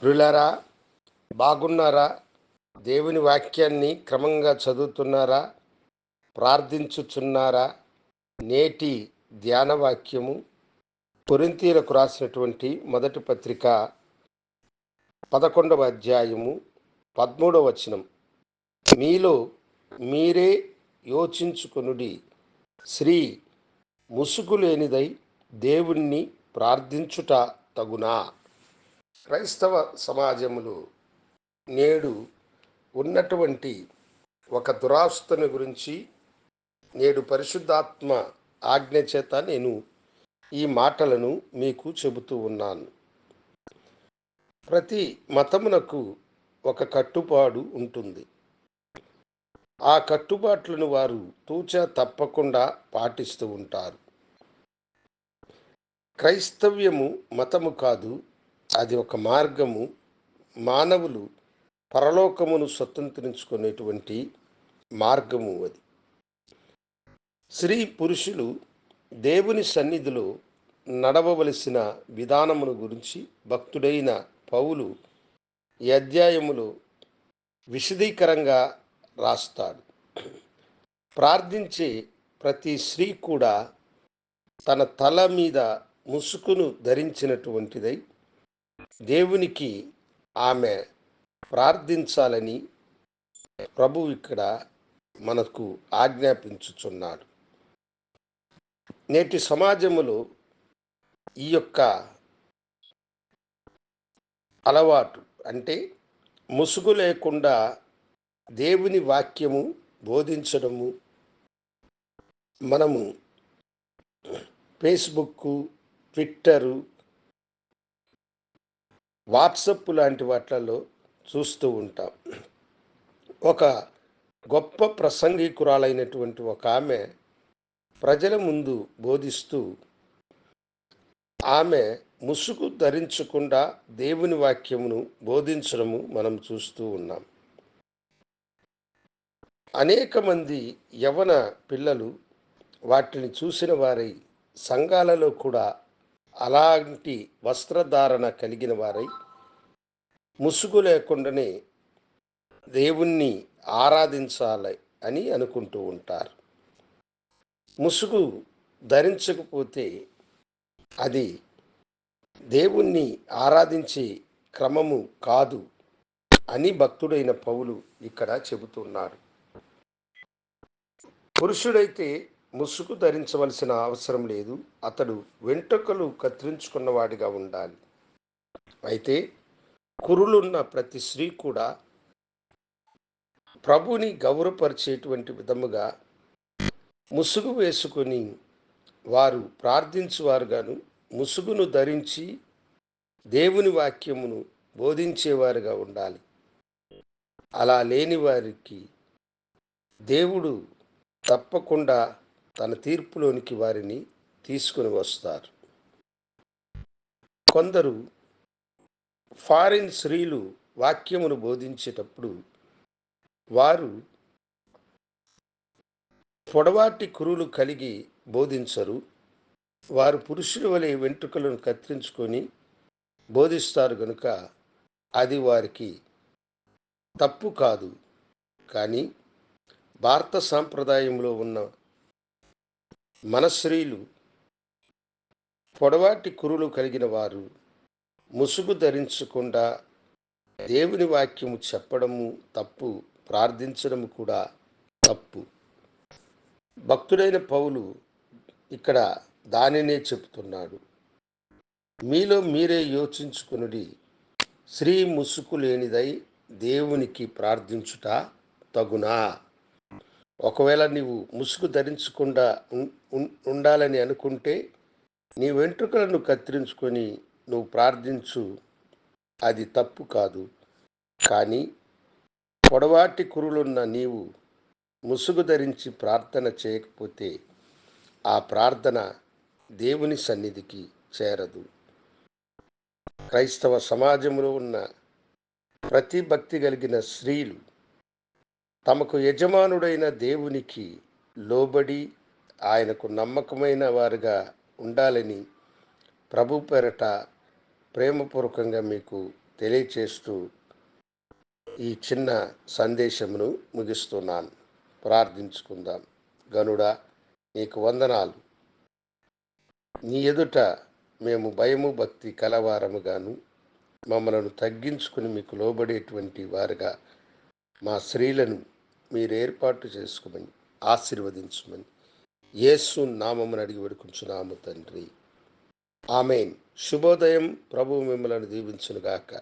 ప్రియులారా బాగున్నారా? దేవుని వాక్యాన్ని క్రమంగా చదువుతున్నారా? ప్రార్థించుచున్నారా? నేటి ధ్యాన వాక్యము కొరింతీలకు రాసినటువంటి మొదటి పత్రిక పదకొండవ అధ్యాయము పదమూడవ వచనం. మీలో మీరే యోచించుకొనుడి. శ్రీ ముసుగు లేనిదై దేవుణ్ణి ప్రార్థించుట తగునా? క్రైస్తవ సమాజములు నేడు ఉన్నటువంటి ఒక దురాస్తుని గురించి నేడు పరిశుద్ధాత్మ ఆజ్ఞ చేత నేను ఈ మాటలను మీకు చెబుతూ ఉన్నాను. ప్రతి మతమునకు ఒక కట్టుబాటు ఉంటుంది. ఆ కట్టుబాట్లను వారు తూచా తప్పకుండా పాటిస్తూ ఉంటారు. క్రైస్తవ్యము మతము కాదు అది ఒక మార్గము. మానవులు పరలోకమును స్వతంత్రించుకునేటువంటి మార్గము అది. స్త్రీ పురుషులు దేవుని సన్నిధిలో నడవవలసిన విధానమును గురించి భక్తుడైన పౌలు ఈ అధ్యాయములో విశదీకరంగా రాస్తాడు. ప్రార్థించే ప్రతి స్త్రీ కూడా తన తల మీద ముసుగును ధరించినటువంటిదై దేవునికి ఆమె ప్రార్థించాలని ప్రభు ఇక్కడ మనకు ఆజ్ఞాపించుచున్నాడు. నేటి సమాజములో ఈ యొక్క అలవాటు అంటే ముసుగు లేకుండా దేవుని వాక్యము బోధించడము మనము ఫేస్బుక్ ట్విట్టరు వాట్సప్ లాంటి వాటిలలో చూస్తూ ఉంటాం. ఒక గొప్ప ప్రసంగికురాలైనటువంటి ఒక ఆమె ప్రజల ముందు బోధిస్తూ ఆమె ముసుగు ధరించకుండా దేవుని వాక్యమును బోధించడము మనం చూస్తూ ఉన్నాం. అనేక మంది యవన పిల్లలు వాటిని చూసిన వారి సంఘాలలో కూడా అలాంటి వస్త్రధారణ కలిగిన వారై ముసుగు లేకుండానే దేవుణ్ణి ఆరాధించాలి అని అనుకుంటూ ఉంటారు. ముసుగు ధరించకపోతే అది దేవుణ్ణి ఆరాధించే క్రమము కాదు అని భక్తుడైన పౌలు ఇక్కడ చెబుతున్నారు పురుషుడైతే ముసుగు ధరించవలసిన అవసరం లేదు. అతడు వెంట్రుకలు కత్తిరించుకున్నవాడిగా ఉండాలి. అయితే కురులున్న ప్రతి స్త్రీ కూడా ప్రభుని గౌరవపరిచేటువంటి విధముగా ముసుగు వేసుకొని వారు ప్రార్థించేవారుగాను ముసుగును ధరించి దేవుని వాక్యమును బోధించేవారుగా ఉండాలి. అలా లేని వారికి దేవుడు తప్పకుండా తన తీర్పులోనికి వారిని తీసుకుని వస్తారు. కొందరు ఫారిన్ స్త్రీలు వాక్యమును బోధించేటప్పుడు వారు పొడవాటి కురులు కలిగి బోధించరు. వారు పురుషుల వలె వెంట్రుకలను కత్తిరించుకొని బోధిస్తారు కనుక అది వారికి తప్పు కాదు. కానీ భారత సాంప్రదాయంలో ఉన్న మన స్త్రీలు పొడవాటి కురులు కలిగిన వారు ముసుగు ధరించకుండా దేవుని వాక్యము చెప్పడము తప్పు ప్రార్థించడము కూడా తప్పు. భక్తుడైన పౌలు ఇక్కడ దానినే చెప్తున్నాడు మీలో మీరే యోచించుకునుడి శ్రీ ముసుగు లేనిదై దేవునికి ప్రార్థించుట తగునా? ఒకవేళ నీవు ముసుగు ధరించకుండా ఉండాలని అనుకుంటే నీ వెంట్రుకలను కత్తిరించుకొని నువ్వు ప్రార్థించు. అది తప్పు కాదు. కానీ పొడవాటి కురులున్న నీవు ముసుగు ధరించి ప్రార్థన చేయకపోతే ఆ ప్రార్థన దేవుని సన్నిధికి చేరదు. క్రైస్తవ సమాజంలో ఉన్న ప్రతి భక్తి కలిగిన స్త్రీలు తమకు యజమానుడైన దేవునికి లోబడి ఆయనకు నమ్మకమైన వారుగా ఉండాలని ప్రభు పెరట ప్రేమపూర్వకంగా మీకు తెలియచేస్తూ ఈ చిన్న సందేశమును ముగిస్తున్నాను. ప్రార్థించుకుందాం. గనుడా నీకు వందనాలు. నీ ఎదుట మేము భయము భక్తి కలవారముగాను మమ్మలను తగ్గించుకుని మీకు లోబడేటువంటి వారుగా మా స్త్రీలను మీరు ఏర్పాటు చేసుకోమని ఆశీర్వదించమని యేసు నామమును అడిగి వేడుకుంటున్నాము తండ్రి. ఆమెన్. శుభోదయం. ప్రభు మిమ్మల్ని దీవించునుగాక.